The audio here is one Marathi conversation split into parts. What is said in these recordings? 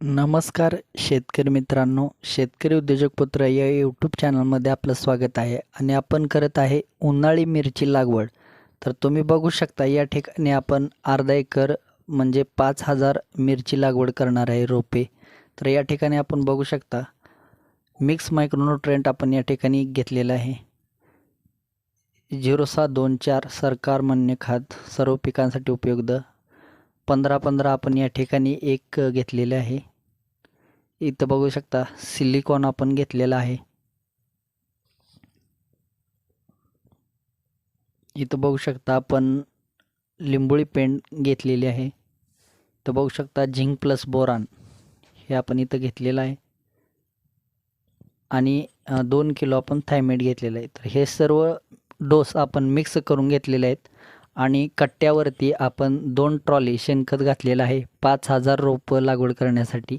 नमस्कार शेतकरी मित्रांनो शेतकरी उद्योजक पुत्र या यूट्यूब चॅनलमध्ये आपलं स्वागत आहे आणि आपण करत आहे उन्हाळी मिरची लागवड. तर तुम्ही बघू शकता या ठिकाणी आपण अर्धा एकर म्हणजे पाच हजार मिरची लागवड करणार आहे रोपे. तर या ठिकाणी आपण बघू शकता मिक्स मायक्रोन्युट्रेंट आपण या ठिकाणी घेतलेलं आहे. झिरो सहा दोन चार सरकार मान्य खाद सर्व पिकांसाठी उपयुक्त. पंधरा पंधरा आपण या ठिकाणी एक घेतलेले आहे. इथं बघू शकता सिलिकॉन आपण घेतलेला आहे. इथं बघू शकता आपण लिंबोळी पेंट घेतलेली आहे. इथं बघू शकता झिंक प्लस बोरान हे आपण इथं घेतलेलं आहे. आणि दोन किलो आपण थायमेट घेतलेलं आहे. तर हे सर्व डोस आपण मिक्स करून घेतलेले आहेत. आणि कट्ट्यावरती आपण दोन ट्रॉली शेणखत घातलेलं आहे. पाच हजार रोपं लागवड करण्यासाठी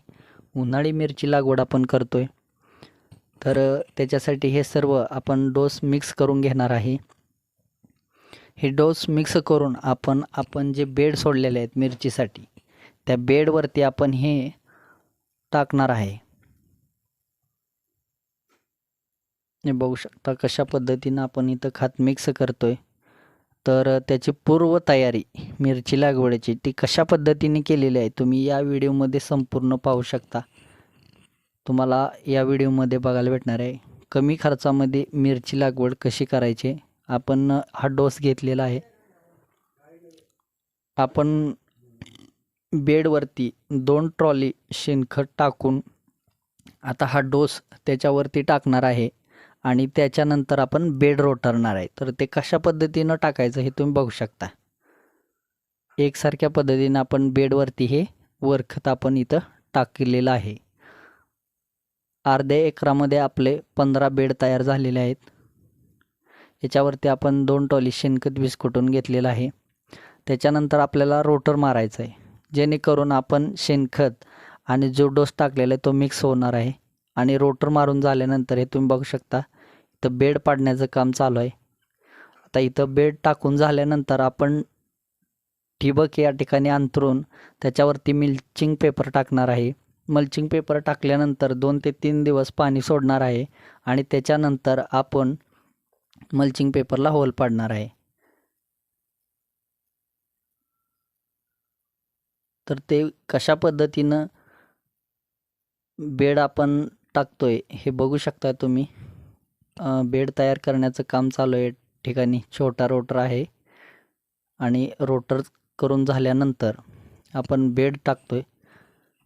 उन्हाळी मिरची लागवड आपण करतो आहे तर त्याच्यासाठी हे सर्व आपण डोस मिक्स करून घेणार आहे. हे डोस मिक्स करून आपण आपण जे बेड सोडलेले आहेत मिरचीसाठी त्या बेडवरती आपण हे टाकणार आहे. बघू शकता कशा पद्धतीनं आपण इथं खात मिक्स करतो आहे तर त्याची पूर्वतयारी मिरची लागवडीची ती कशा पद्धतीने केलेली आहे तुम्ही या व्हिडिओमध्ये संपूर्ण पाहू शकता. तुम्हाला या व्हिडिओमध्ये बघायला भेटणार आहे कमी खर्चामध्ये मिरची लागवड कशी करायची आपण हा डोस घेतलेला आहे. आपण बेडवरती दोन ट्रॉली शेणखत टाकून आता हा डोस त्याच्यावरती टाकणार आहे. आणि त्याच्यानंतर आपण बेड रोटरणार आहे. तर ते कशा पद्धतीनं टाकायचं हे तुम्ही बघू शकता. एकसारख्या पद्धतीनं आपण बेडवरती हे वरखत आपण इथं टाकलेलं आहे. अर्ध्या एकरामध्ये आपले पंधरा बेड तयार झालेले आहेत. याच्यावरती आपण दोन टॉली शेणखत विस्कुटून घेतलेलं आहे. त्याच्यानंतर आपल्याला रोटर मारायचं आहे. जेणेकरून आपण शेणखत आणि जो डोस टाकलेला आहे तो मिक्स होणार आहे. आणि रोटर मारून झाल्यानंतर हे तुम्ही बघू शकता इथं बेड पाडण्याचं काम चालू आहे. आता इथं बेड टाकून झाल्यानंतर आपण ठिबक या ठिकाणी अंतरून त्याच्यावरती मिल्चिंग पेपर टाकणार आहे. मल्चिंग पेपर टाकल्यानंतर दोन ते तीन दिवस पाणी सोडणार आहे आणि त्याच्यानंतर आपण मल्चिंग पेपरला होल पाडणार आहे. तर ते कशा पद्धतीनं बेड आपण टाकतोय हे बघू शकता तुम्ही. बेड तयार करण्याचं काम चालू आहे. ठिकाणी छोटा रोटर आहे आणि रोटर करून झाल्यानंतर आपण बेड टाकतोय.